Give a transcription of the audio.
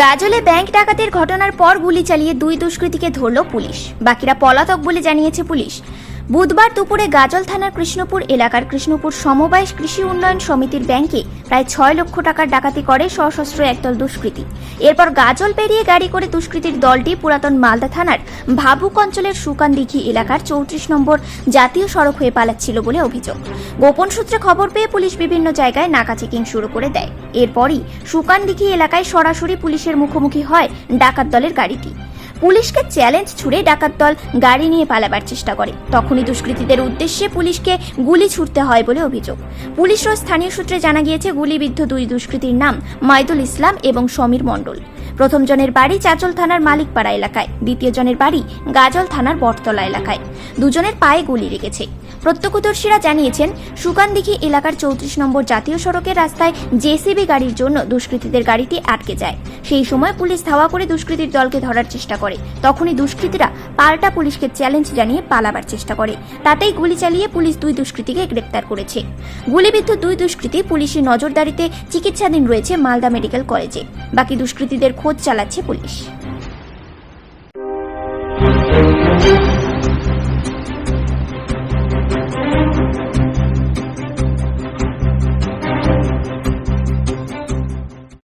গাজলে bank ডাকাতের ঘটনার পর গুলি চালিয়ে দুই দুষ্কৃতীকে ধরল পুলিশ। বাকিরা পলাতক বলে জানিয়েছে পুলিশ। বুধবার দুপুরে গাজল থানার কৃষ্ণপুর এলাকার কৃষ্ণপুর সমবায় কৃষি উন্নয়ন সমিতির ব্যাংকে প্রায় ছয় লক্ষ টাকার ডাকাতি করে সশস্ত্র একদল দুষ্কৃতী। এরপর গাজল পেরিয়ে গাড়ি করে দুষ্কৃতীর দলটি পুরাতন মালদা থানার ভাবুক অঞ্চলের সুকানদিঘি এলাকার চৌত্রিশ নম্বর জাতীয় সড়ক হয়ে পালাচ্ছিল বলে অভিযোগ। গোপন সূত্রে খবর পেয়ে পুলিশ বিভিন্ন জায়গায় নাকা চেকিং শুরু করে দেয়। এরপরই সুকানদিঘি এলাকায় সরাসরি পুলিশের মুখোমুখি হয় ডাকাত দলের গাড়িটি। পুলিশকে চ্যালেঞ্জ ছুড়ে ডাকাত দল গাড়ি নিয়ে পালাবার চেষ্টা করে। তখনই দুষ্কৃতীদের উদ্দেশ্যে পুলিশকে গুলি ছুটতে হয় বলে অভিযোগ। পুলিশ ও স্থানীয় সূত্রে জানা গিয়েছে, গুলিবিদ্ধ দুই দুষ্কৃতীর নাম মাইদুল ইসলাম এবং সমীর মণ্ডল। প্রথম জনের বাড়ি চাচল থানার মালিকপাড়া এলাকায়, দ্বিতীয় জনের বাড়ি গাজল থানার বটতলা এলাকায়। দুজনের পায়ে গুলি লেগেছে। প্রত্যক্ষদর্শীরা জানিয়েছেন, সুকানদিঘি এলাকার চৌত্রিশ নম্বর জাতীয় সড়কের রাস্তায় জেসিবি গাড়ির জন্য দুষ্কৃতীদের গাড়িটি আটকে যায়। সেই সময় পুলিশ ধাওয়া করে দুষ্কৃতীর দলকে ধরার চেষ্টা করে। তখনই দুষ্কৃতীরা পাল্টা পুলিশকে চ্যালেঞ্জ জানিয়ে পালাবার চেষ্টা করে। তাতেই গুলি চালিয়ে পুলিশ দুই দুষ্কৃতীকে গ্রেপ্তার করেছে। গুলিবিদ্ধ দুই দুষ্কৃতী পুলিশের নজরদারিতে চিকিৎসাধীন রয়েছে মালদা মেডিকেল কলেজে। বাকি দুষ্কৃতীদের খোঁজ চালাচ্ছে পুলিশ।